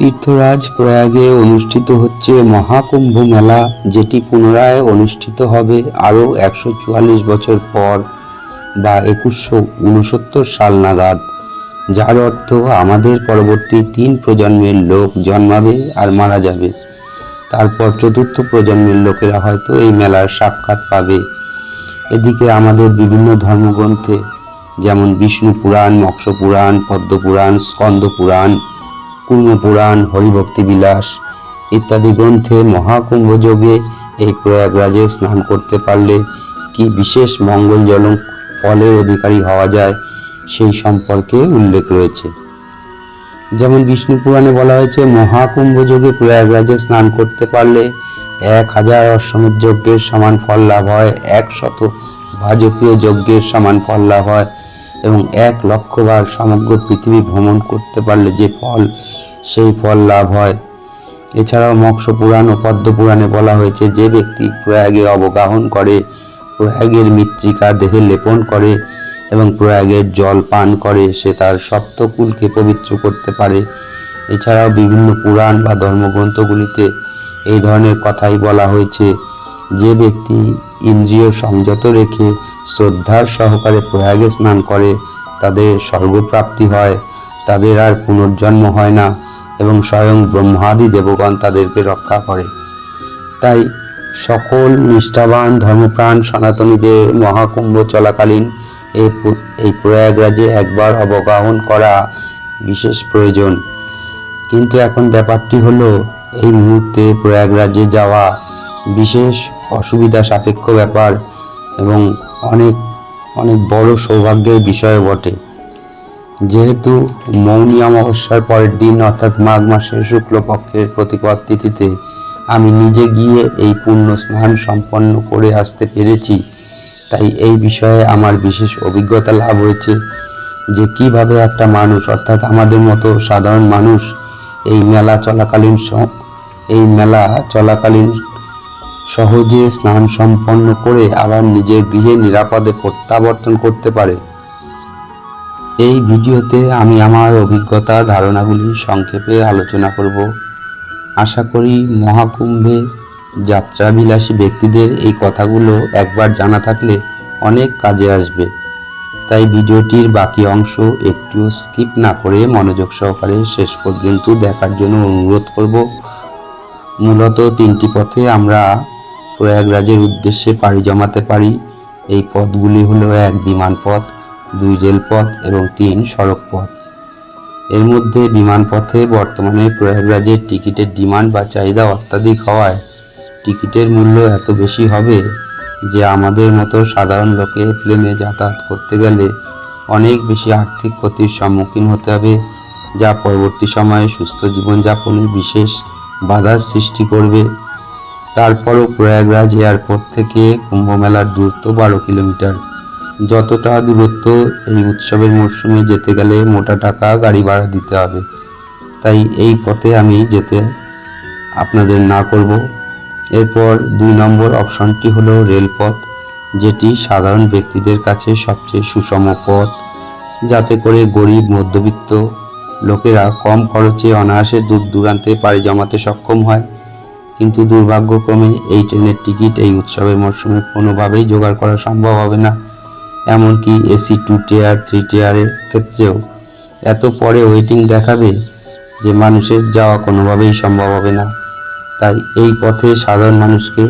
তীর্থরাজ প্রয়াগে অনুষ্ঠিত হচ্ছে মহাকুম্ভ মেলা, যেটি পুনরায় অনুষ্ঠিত হবে আরও একশো চুয়াল্লিশ বছর পর বা একুশশো উনসত্তর সাল নাগাদ। যার অর্থ আমাদের পরবর্তী তিন প্রজন্মের লোক জন্মাবে আর মারা যাবে। তারপর চতুর্থ প্রজন্মের লোকেরা হয়তো এই মেলার সাক্ষাৎ পাবে। এদিকে আমাদের বিভিন্ন ধর্মগ্রন্থে যেমন বিষ্ণু পুরাণ, মৎস্য পুরাণ, পদ্ম পুরাণ, স্কন্দ পুরাণ কুর্ম পুরাণ, হরিভক্তি বিলাস ইত্যাদি গ্রন্থে মহাকুম্ভ যোগে এই প্রয়াগরাজে স্নান করতে পারলে কি বিশেষ মঙ্গলজনক ফলের অধিকারী হওয়া যায় সেই সম্পর্কে উল্লেখ রয়েছে। যেমন বিষ্ণু পুরাণে বলা হয়েছে মহাকুম্ভ যোগে প্রয়াগরাজে স্নান করতে পারলে এক হাজার অশ্বমেধ যজ্ঞের সমান ফল লাভ হয়, এক শত ভাজপীয় যজ্ঞের সমান ফল লাভ হয় এবং এক লক্ষবার সমগ্র পৃথিবী ভ্রমণ করতে পারলে যে ফল সেই ফল লাভ হয়। এছাড়াও মৎস্য পুরাণ ও পদ্ম পুরাণে বলা হয়েছে, যে ব্যক্তি প্রয়াগে অবগাহন করে, প্রয়াগের মৃত্তিকা দেহে লেপন করে এবং প্রয়াগের জল পান করে, সে তার সপ্তকুলকে পবিত্র করতে পারে। এছাড়াও বিভিন্ন পুরাণ বা ধর্মগ্রন্থগুলিতে এই ধরনের কথাই বলা হয়েছে, যে ব্যক্তি ইন্দ্রিয় সংযত রেখে শ্রদ্ধার সহকারে প্রয়াগে স্নান করে, তাদের স্বর্গপ্রাপ্তি হয়, তাদের আর পুনর্জন্ম হয় না। এবং স্বয়ং ব্রহ্মাদি দেবগণ তাদেরকে রক্ষা করে। তাই সকল নিষ্ঠাবান ধর্মপ্রাণ সনাতনীদের মহাকুম্ভ চলাকালীন এই এই প্রয়াগরাজে একবার অবগাহন করা বিশেষ প্রয়োজন। কিন্তু এখন ব্যাপারটি হলো, এই মুহূর্তে প্রয়াগরাজে যাওয়া বিশেষ অসুবিধা সাপেক্ষ ব্যাপার এবং অনেক অনেক বড় সৌভাগ্যের বিষয় বটে। যেহেতু মৌনী অমাবস্যার পরের দিন, অর্থাৎ মাঘ মাসের শুক্লপক্ষের প্রতিপদ তিথিতে, আমি নিজে গিয়ে এই পুণ্য স্নান সম্পন্ন করে আসতে পেরেছি। তাই এই বিষয়ে আমার বিশেষ অভিজ্ঞতা লাভ হয়েছে যে কীভাবে একটা মানুষ, অর্থাৎ আমাদের মতো সাধারণ মানুষ, এই মেলা চলাকালীন এই মেলা চলাকালীন সহজে স্নান সম্পন্ন করে আবার নিজের গৃহে নিরাপদে প্রত্যাবর্তন করতে পারে। এই ভিডিওতে আমি আমার অভিজ্ঞতা, ধারণাগুলি সংক্ষেপে আলোচনা করব। আশা করি মহাকুম্ভে যাত্রাবিলাসী ব্যক্তিদের এই কথাগুলো একবার জানা থাকলে অনেক কাজে আসবে। তাই ভিডিওটির বাকি অংশ একটু স্কিপ না করে মনোযোগ সহকারে শেষ পর্যন্ত দেখার জন্য অনুরোধ করব। মূলত তিনটি পথে আমরা প্রয়াগরাজের উদ্দেশ্যে পাড়ি জমাতে পারি। এই পথগুলি হলো এক বিমান পথ দুই রেলপথ এবং তিন সড়ক পথ এর মধ্যে বিমান পথে বর্তমানে প্রয়াগরাজের টিকিটের ডিমান্ড বা চাহিদা অত্যাধিক হওয়ায় টিকিটের মূল্য এত বেশি হবে যে আমাদের মতো সাধারণ লোকে প্লেনে যাতায়াত করতে গেলে অনেক বেশি আর্থিক ক্ষতির সম্মুখীন হতে হবে, যা পরবর্তী সময়ে সুস্থ জীবনযাপনে বিশেষ বাধার সৃষ্টি করবে। তারপরও প্রয়াগরাজ এয়ারপোর্ট থেকে কুম্ভমেলার দূরত্ব বারো কিলোমিটার। যতটা দূরত্ব এই উৎসবের মরশুমে যেতে গেলে মোটা টাকা গাড়ি ভাড়া দিতে হবে। তাই এই পথে আমি যেতে আপনাদের না করব। এরপর দুই নম্বর অপশনটি হলো রেলপথ, যেটি সাধারণ ব্যক্তিদের কাছে সবচেয়ে সুষম পথ। যাতে করে গরিব, মধ্যবিত্ত লোকেরা কম খরচে অনায়াসে দূর দূরান্তে পাড়ি জমাতে সক্ষম হয়। কিন্তু দুর্ভাগ্যক্রমে এই ট্রেনের টিকিট এই উৎসবের মরশুমে কোনোভাবেই জোগাড় করা সম্ভব হবে না। এমনকি এসি টু টিয়ার থ্রি টিয়ারের ক্ষেত্রেও। এত পরে ওয়েটিং দেখাবে যে মানুষের যাওয়া কোনোভাবেই সম্ভব হবে না। তাই এই পথে সাধারণ মানুষকে,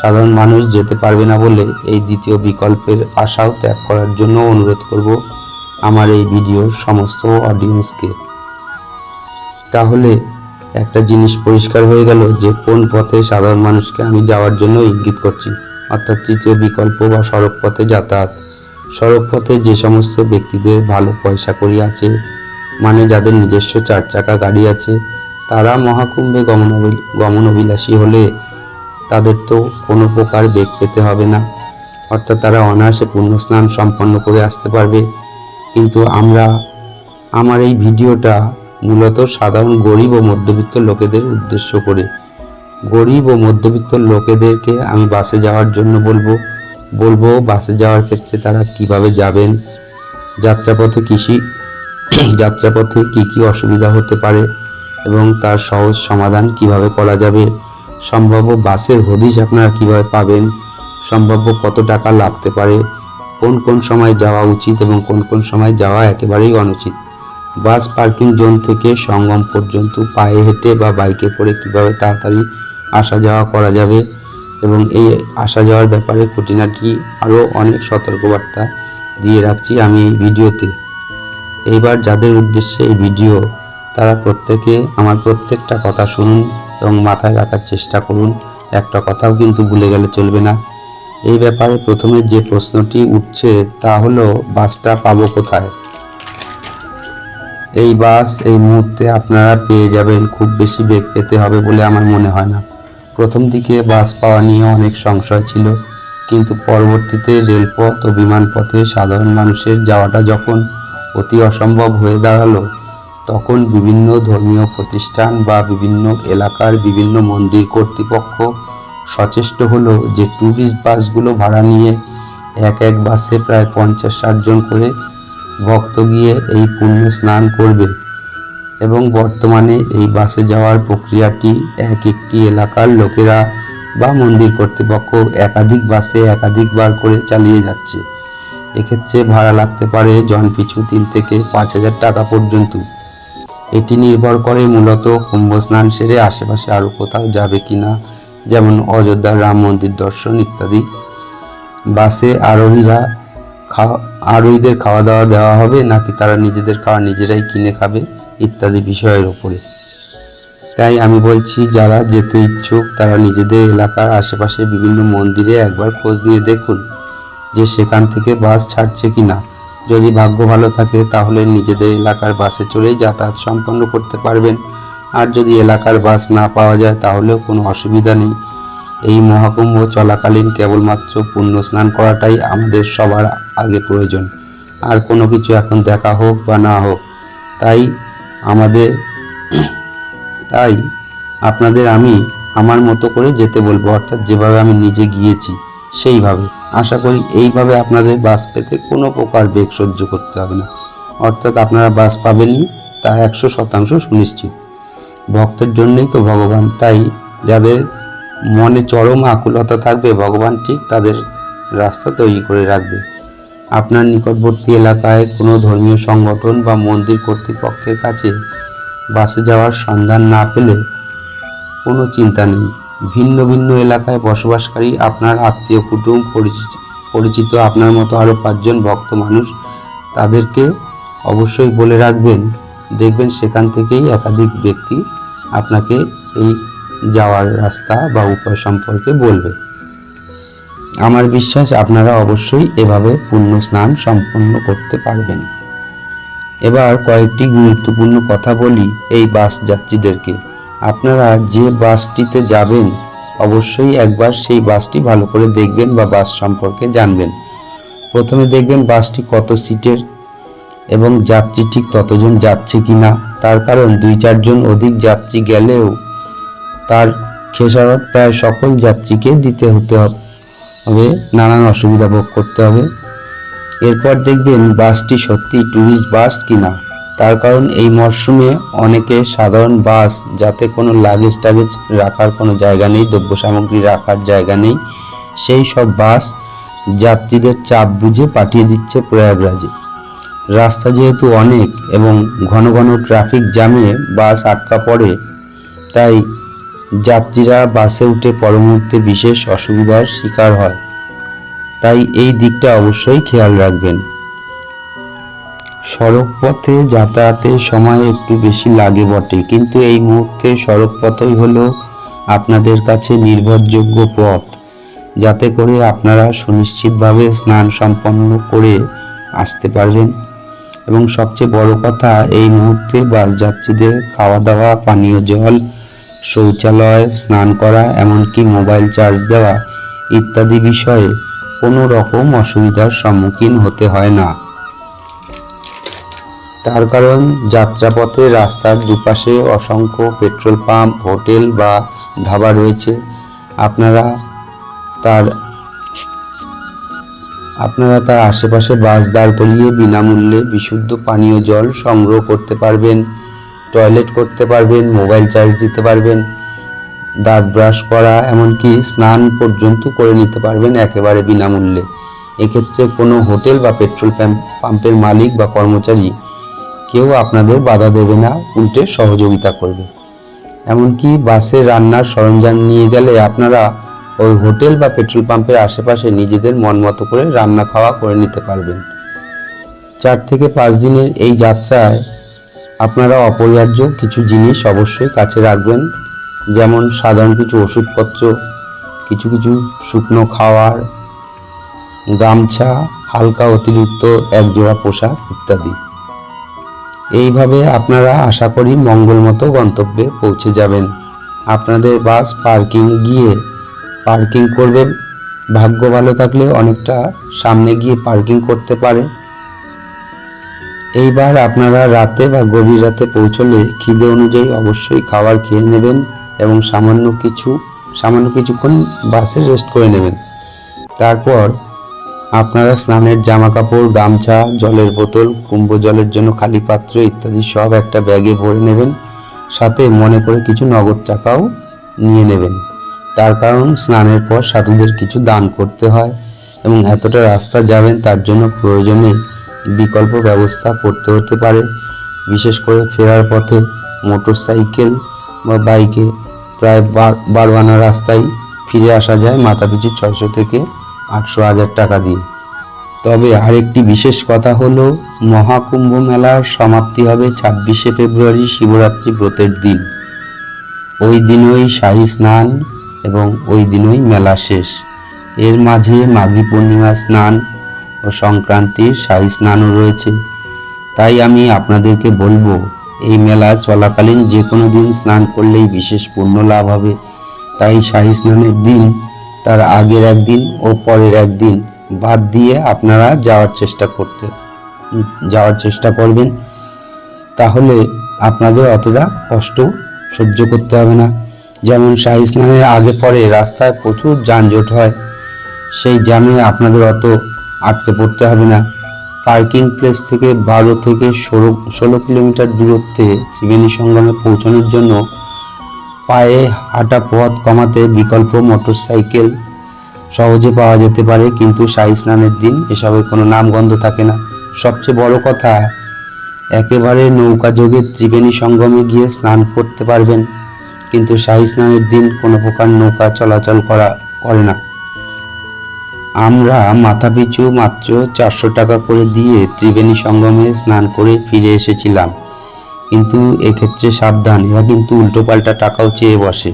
সাধারণ মানুষ যেতে পারবে না বলে এই দ্বিতীয় বিকল্পের আশাও ত্যাগ করার জন্য অনুরোধ করব আমার এই ভিডিওর সমস্ত অডিয়েন্সকে তাহলে একটা জিনিস পরিষ্কার হয়ে গেল যে কোন পথে সাধারণ মানুষকে আমি যাওয়ার জন্য ইঙ্গিত করছি, অর্থাৎ তৃতীয় বিকল্প বা সড়ক পথে যাতায়াত। সড়ক পথে যে সমস্ত ব্যক্তিদের ভালো পয়সা করি আছে মানে যাদের নিজস্ব চার চাকা গাড়ি আছে, তারা মহাকুম্ভে গমন গমনবিলাসী হলে তাদের তো কোনো প্রকার বেগ পেতে হবে না। অর্থাৎ তারা অনায়াসে পূর্ণ স্নান সম্পন্ন করে আসতে পারবে। কিন্তু আমরা, আমার এই ভিডিওটা মূলত সাধারণ গরিব ও মধ্যবিত্ত লোকেদের উদ্দেশ্য করে। গরিব ও মধ্যবিত্ত লোকেদেরকে আমি বাসে যাওয়ার জন্য বলব বলব, বাসে যাওয়ার ক্ষেত্রে তারা কীভাবে যাবেন, যাত্রাপথে কৃষি, যাত্রাপথে কি কি অসুবিধা হতে পারে এবং তার সহজ সমাধান কীভাবে করা যাবে, সম্ভাব্য বাসের হদিশ আপনারা কীভাবে পাবেন, সম্ভাব্য কত টাকা লাগতে পারে, কোন কোন সময় যাওয়া উচিত এবং কোন কোন সময় যাওয়া একেবারেই অনুচিত। বাস পার্কিং জোন থেকে সঙ্গম পর্যন্ত পায়ে হেঁটে বা বাইকে করে কীভাবে তাড়াতাড়ি আসা যাওয়া করা যাবে এবং এই আসা যাওয়ার ব্যাপারে খুঁটিনাটি আরও অনেক সতর্কবার্তা দিয়ে রাখছি আমি এই ভিডিওতে। এইবার যাদের উদ্দেশ্যে এই ভিডিও, তারা প্রত্যেকে আমার প্রত্যেকটা কথা শুনুন এবং মাথায় রাখার চেষ্টা করুন। একটা কথাও কিন্তু ভুলে গেলে চলবে না। এই ব্যাপারে প্রথমে যে প্রশ্নটি উঠছে তা হলো, বাসটা পাবো কোথায়? এই বাস এই মুহূর্তে আপনারা পেয়ে যাবেন, খুব বেশি বেগ পেতে হবে বলে আমার মনে হয় না। প্রথম দিকে বাস পাওয়া নিয়ে অনেক সংশয় ছিল, কিন্তু পরবর্তীতে রেলপথ ও বিমানপথে সাধারণ মানুষের যাওয়াটা যখন অতি অসম্ভব হয়ে দাঁড়াল, তখন বিভিন্ন ধর্মীয় প্রতিষ্ঠান বা বিভিন্ন এলাকার বিভিন্ন মন্দির কর্তৃপক্ষ সচেষ্ট হলো যে ট্যুরিস্ট বাসগুলো ভাড়া নিয়ে এক এক বাসে প্রায় পঞ্চাশ ষাট জন করে ভক্ত গিয়ে এই পুণ্য স্নান করবে। এবং বর্তমানে এই বাসে যাওয়ার প্রক্রিয়াটি এক একটি এলাকার লোকেরা বা মন্দির কর্তৃপক্ষ একাধিক বাসে একাধিকবার করে চালিয়ে যাচ্ছে। এক্ষেত্রে ভাড়া লাগতে পারে জন পিছু তিন থেকে পাঁচ হাজার টাকা পর্যন্ত। এটি নির্ভর করে মূলত কুম্ভ স্নান সেরে আশেপাশে আরও কোথাও যাবে কি না যেমন অযোধ্যার রাম মন্দির দর্শন ইত্যাদি। বাসে আরোহীরা খাওয়া, আরোহীদের খাওয়া দাওয়া দেওয়া হবে, নাকি তারা নিজেদের খাওয়া নিজেরাই কিনে খাবে? ইত্যাদি বিষয়ের উপরে। তাই আমি বলছি, যারা যেতে ইচ্ছুক, তারা নিজেদের এলাকার আশেপাশে বিভিন্ন মন্দিরে একবার খোঁজ নিয়ে দেখুন যে সেখান থেকে বাস ছাড়ছে কি না। যদি ভাগ্য ভালো থাকে, তাহলে নিজেদের এলাকার বাসে চড়েই যাতায়াত সম্পন্ন করতে পারবেন। আর যদি এলাকার বাস না পাওয়া যায়, তাহলেও কোনো অসুবিধা নেই। এই মহাকুম্ভ চলাকালীন কেবলমাত্র পুণ্য স্নান করাটাই আমাদের সবার আগে প্রয়োজন। আর কোনো কিছু এখন দেখা হোক বা না হোক, তাই আমাদের, তাই আপনাদের আমি আমার মতো করে যেতে বলব, অর্থাৎ যেভাবে আমি নিজে গিয়েছি সেইভাবে। আশা করি এইভাবে আপনাদের বাস পেতে কোনো প্রকার বেগ সহ্য করতে হবে না। অর্থাৎ আপনারা বাস পাবেনই তা একশো শতাংশ সুনিশ্চিত। ভক্তের জন্যই তো ভগবান, তাই যাদের মনে চরম আকুলতা থাকবে, ভগবান ঠিক তাদের রাস্তা তৈরি করে রাখবে। আপনার নিকটবর্তী এলাকায় কোনো ধর্মীয় সংগঠন বা মন্দির কর্তৃপক্ষের কাছে বাসে যাওয়ার সন্ধান না পেলে কোনো চিন্তা নেই। ভিন্ন ভিন্ন এলাকায় বসবাসকারী আপনার আত্মীয় কুটুম পরিচিত পরিচিত আপনার মতো আরও পাঁচজন ভক্ত মানুষ তাদেরকে অবশ্যই বলে রাখবেন। দেখবেন সেখান থেকেই একাধিক ব্যক্তি আপনাকে এই যাওয়ার রাস্তা বা উপায় সম্পর্কে বলবে। আমার বিশ্বাস আপনারা অবশ্যই এভাবে পুণ্য স্নান সম্পন্ন করতে পারবেন। এবার কয়েকটি গুরুত্বপূর্ণ কথা বলি এই বাস যাত্রীদেরকে। আপনারা যে বাসটিতে যাবেন, অবশ্যই একবার সেই বাসটি ভালো করে দেখবেন বা বাস সম্পর্কে জানবেন। প্রথমে দেখবেন বাসটি কত সিটের এবং যাত্রী ঠিক ততজন যাচ্ছে কিনা। তার কারণ দুই চারজন অধিক যাত্রী গেলেও তার খেসারত প্রায় সকল যাত্রীকে দিতে হতে হবে, নানান অসুবিধা ভোগ করতে হবে। এরপর দেখবেন বাসটি সত্যি ট্যুরিস্ট বাস কিনা। তার কারণ এই মরশুমে অনেকে সাধারণ বাস যাতে কোনো লাগেজ টাগেজ রাখার কোনো জায়গা নেই দ্রব্য সামগ্রী রাখার জায়গা নেই, সেই সব বাস যাত্রীদের চাপ বুঝে পাঠিয়ে দিচ্ছে প্রয়াগরাজে। রাস্তা যেহেতু অনেক এবং ঘন ঘন ট্রাফিক জ্যামে বাস আটকা পড়ে, তাই যাত্রীরা বাসে উঠে পরমুহূর্তে বিশেষ অসুবিধার শিকার হয়। তাই এই দিকটা অবশ্যই খেয়াল রাখবেন। সড়ক পথে যাতায়াতের সময় একটু বেশি লাগে বটে, কিন্তু এই মুহূর্তে সড়ক পথই হলো আপনাদের কাছে নির্ভরযোগ্য পথ, যাতে করে আপনারা সুনিশ্চিতভাবে স্নান সম্পন্ন করে আসতে পারবেন। এবং সবচেয়ে বড় কথা, এই মুহূর্তে বাস যাত্রীদের খাওয়া দাওয়া পানীয় জল শৌচালয়, স্নান করা, এমনকি মোবাইল চার্জ দেওয়া ইত্যাদি বিষয়ে কোনো রকম অসুবিধার সম্মুখীন হতে হয় না। তার কারণ, যাত্রাপথে রাস্তার দুপাশে অসংখ্য পেট্রোল পাম্প, হোটেল বা ধাবা রয়েছে। আপনারা তার আপনারা তার আশেপাশে বাস দাঁড় করিয়ে বিনামূল্যে বিশুদ্ধ পানীয় জল সংগ্রহ করতে পারবেন। টয়লেট করতে পারবেন মোবাইল চার্জ দিতে পারবেন, দাঁত ব্রাশ করা, এমনকি স্নান পর্যন্ত করে নিতে পারবেন একেবারে বিনামূল্যে। এক্ষেত্রে কোনো হোটেল বা পেট্রোল পাম্প পাম্পের মালিক বা কর্মচারী কেউ আপনাদের বাধা দেবে না, উল্টে সহযোগিতা করবে। এমনকি বাসে রান্নার সরঞ্জাম নিয়ে গেলে আপনারা ওই হোটেল বা পেট্রোল পাম্পের আশেপাশে নিজেদের মন মতো করে রান্না খাওয়া করে নিতে পারবেন। চার থেকে পাঁচ দিনের এই যাত্রায় আপনারা অপরিহার্য কিছু জিনিস অবশ্যই কাছে রাখবেন, যেমন সাধারণ কিছু ওষুধপত্র, কিছু কিছু শুকনো খাওয়ার, গামছা, হালকা অতিরিক্ত একজোড়া পোশাক ইত্যাদি। এইভাবে আপনারা আশা করি মঙ্গলমতো গন্তব্যে পৌঁছে যাবেন। আপনাদের বাস পার্কিং গিয়ে পার্কিং করবেন। ভাগ্য ভালো থাকলে অনেকটা সামনে গিয়ে পার্কিং করতে পারে এইবার আপনারা রাতে বা গভীর রাতে পৌঁছলে খিদে অনুযায়ী অবশ্যই খাবার খেয়ে নেবেন এবং সামান্য কিছু, সামান্য কিছুক্ষণ বাসে রেস্ট করে নেবেন। তারপর আপনারা স্নানের জামা কাপড় গামছা, জলের বোতল, কুম্ভ জলের জন্য খালি পাত্র ইত্যাদি সব একটা ব্যাগে ভরে নেবেন। সাথে মনে করে কিছু নগদ টাকাও নিয়ে নেবেন। তার কারণ স্নানের পর সাধুদের কিছু দান করতে হয় এবং এতটা রাস্তা যাবেন তার জন্য প্রয়োজনে বিকল্প ব্যবস্থা করতে হতে পারে। বিশেষ করে ফেরার পথে মোটর সাইকেল বা বাইকে প্রায় বার বারো রাস্তায় ফিরে আসা যায় মাথাপিছু ছয়শো থেকে আটশো হাজার টাকা দিয়ে। তবে আরেকটি বিশেষ কথা হলো, মহাকুম্ভ মেলার সমাপ্তি হবে ছাব্বিশে ফেব্রুয়ারি শিবরাত্রি ব্রতের দিন। ওই দিনই শাহী স্নান এবং ওই দিনই মেলা শেষ। এর মাঝে মাঘী পূর্ণিমা স্নান ও সংক্রান্তির শাহী স্নানও রয়েছে। তাই আমি আপনাদেরকে বলব, এই মেলা চলাকালীন যে কোনো দিন স্নান করলেই বিশেষ পুণ্য লাভ হবে। তাই শাহী স্নানের দিন, তার আগের একদিন ও পরের একদিন বাদ দিয়ে আপনারা যাওয়ার চেষ্টা করতে, যাওয়ার চেষ্টা করবেন। তাহলে আপনাদের অতটা কষ্ট সহ্য করতে হবে না। যেমন শাহী স্নানের আগে পরে রাস্তায় প্রচুর যানজট হয়, সেই জ্যামে আপনাদের অত আটকে পড়তে হবে না। পার্কিং প্লেস থেকে বারো থেকে ষোলো ষোলো কিলোমিটার দূরত্বে ত্রিবেণী সঙ্গমে পৌঁছানোর জন্য পায়ে হাঁটা পথ কমাতে বিকল্প মোটরসাইকেল সহজে পাওয়া যেতে পারে, কিন্তু শাহী স্নানের দিন এসবের কোনো নামগন্ধ থাকে না। সবচেয়ে বড় কথা, একেবারে নৌকা যোগে ত্রিবেণী সঙ্গমে গিয়ে স্নান করতে পারবেন, কিন্তু শাহী স্নানের দিন কোনো প্রকার নৌকা চলাচল করা, করে না। আমরা মাথাপিছু মাত্র চারশো টাকা করে দিয়ে ত্রিবেণী সঙ্গমে স্নান করে ফিরে এসেছিলাম। কিন্তু এক্ষেত্রে সাবধান, এরা কিন্তু উল্টোপাল্টা টাকাও চেয়ে বসে।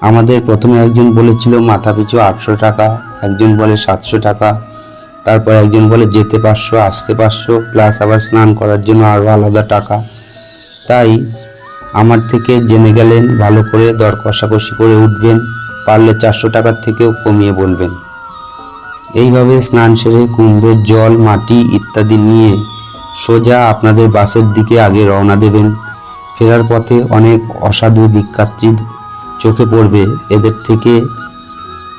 আমাদের প্রথমে একজন বলেছিল, মাথাপিছু আটশো টাকা। একজন বলে, সাতশো টাকা। তারপর একজন বলে, যেতে পারশো আসতে পারশো প্লাস আবার স্নান করার জন্য আরও আলাদা টাকা। তাই আমার থেকে জেনে গেলেন, ভালো করে দর কষাকষি করে উঠবেন, পারলে চারশো টাকার থেকেও কমিয়ে বলবেন। এইভাবে স্নান সেরে কুম্ভের জল, মাটি ইত্যাদি নিয়ে সোজা আপনাদের বাসের দিকে আগে রওনা দেবেন। ফেরার পথে অনেক অসাধু বিজ্ঞাত্রী চোখে পড়বে। এদের থেকে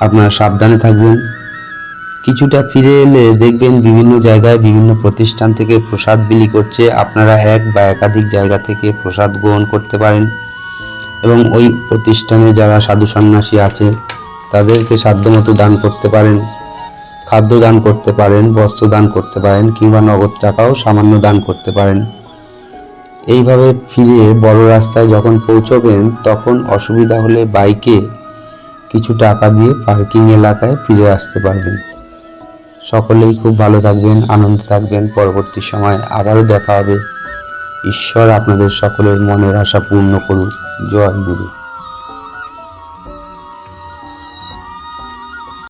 আপনারা সাবধানে থাকবেন। কিছুটা ফিরে এলে দেখবেন বিভিন্ন জায়গায় বিভিন্ন প্রতিষ্ঠান থেকে প্রসাদ বিলি করছে। আপনারা এক বা একাধিক জায়গা থেকে প্রসাদ গ্রহণ করতে পারেন এবং ওই প্রতিষ্ঠানে যারা সাধু সন্ন্যাসী আছে, তাদেরকে সাধ্যমতো দান করতে পারেন। খাদ্য দান করতে পারেন, বস্ত্র দান করতে পারেন, কিংবা নগদ টাকাও সামান্য দান করতে পারেন। এইভাবে ফিরে বড় রাস্তায় যখন পৌঁছবেন, তখন অসুবিধা হলে বাইকে কিছু টাকা দিয়ে পার্কিং এলাকায় ফিরে আসতে পারবেন। সকলেই খুব ভালো থাকবেন, আনন্দে থাকবেন। পরবর্তী সময় আবারও দেখা হবে। ঈশ্বর আপনাদের সকলের মনের আশা পূর্ণ করুক জয় গুরু।